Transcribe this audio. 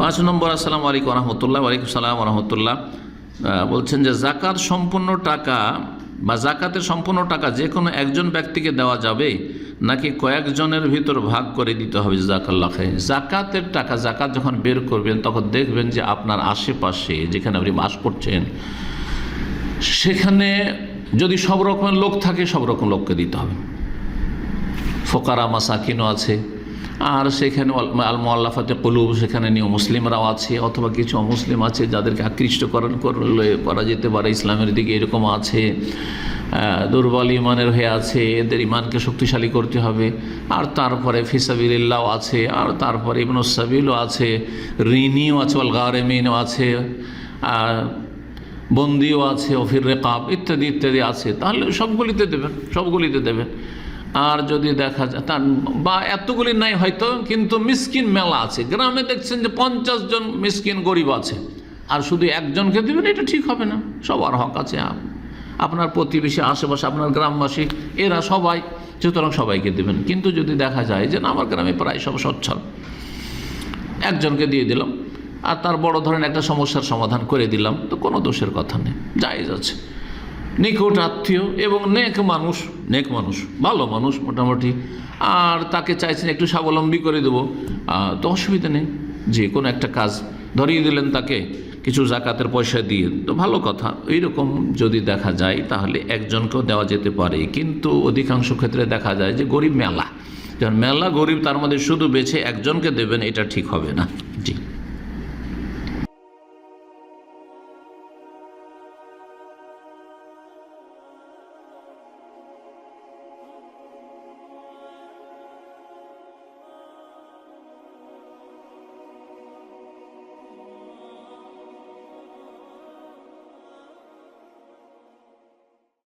পাঁচ নম্বর, আসসালামু আলাইকুম রহমতুল্লাহ ওয়ালাইকুম সালাম রহমতুল্লাহ বলছেন যে জাকাত সম্পূর্ণ টাকা বা জাকাতের সম্পূর্ণ টাকা যে কোনো একজন ব্যক্তিকে দেওয়া যাবে, নাকি কয়েকজনের ভিতর ভাগ করে দিতে হবে জাকাল্লা খাই জাকাতের টাকা জাকাত যখন বের করবেন, তখন দেখবেন যে আপনার আশেপাশে যেখানে আপনি বাস করছেন, সেখানে যদি সব রকমের লোক থাকে, সব রকম লোককে দিতে হবে। ফোকারা, মাসাকিনও আছে আর সেখানে আল- মোয়াল্লাফাতে কলুব, সেখানে নিয়ে মুসলিমরাও আছে, অথবা কিছু অমুসলিম আছে যাদেরকে আকৃষ্টকরণ করলে করা যেতে পারে, ইসলামের দিকে এরকম আছে দুর্বল ইমানের হয়ে আছে, এদের ইমানকে শক্তিশালী করতে হবে। আর তারপরে ফিসাবিল্লাহ আছে, আর তারপরে ইবনুসাবিলও আছে ঋণীও আছে অল গারেমিনও আছে আর বন্দিও আছে অফির রেকাব ইত্যাদি ইত্যাদি আছে। তাহলে সবগুলিতে দেবেন সবগুলিতে দেবেন। আর যদি দেখা যায়, তার বা এতগুলি নাই হয়তো, কিন্তু মিসকিন মেলা আছে। গ্রামে দেখছেন যে পঞ্চাশ জন মিসকিন গরিব আছে। আর শুধু একজনকে দেবেন, এটা ঠিক হবে না। সবার হক আছে। আপনার প্রতিবেশী, আশেপাশে আপনার গ্রামবাসী, এরা সবাই, সুতরাং সবাইকে দেবেন। কিন্তু যদি দেখা যায় যে না, আমার গ্রামে প্রায় সব সচ্ছল। একজনকে দিয়ে দিলাম, আর তার বড় ধরনের একটা সমস্যার সমাধান করে দিলাম, তো কোনো দোষের কথা নেই। জায়েজ আছে। নিকট আত্মীয় এবং নেক মানুষ। নেক মানুষ, ভালো মানুষ মোটামুটি। আর তাকে চাইছেন একটু স্বাবলম্বী করে দেবো। তো অসুবিধা নেই। যে কোনো একটা কাজ ধরিয়ে দিলেন তাকে, কিছু জাকাতের পয়সা দিয়ে। তো ভালো কথা, এইরকম যদি দেখা যায় তাহলে একজনকেও দেওয়া যেতে পারে। কিন্তু অধিকাংশ ক্ষেত্রে দেখা যায় যে গরিব মেলা। যেমন মেলা গরিব তার মধ্যে শুধু বেছে একজনকে দেবেন, এটা ঠিক হবে না।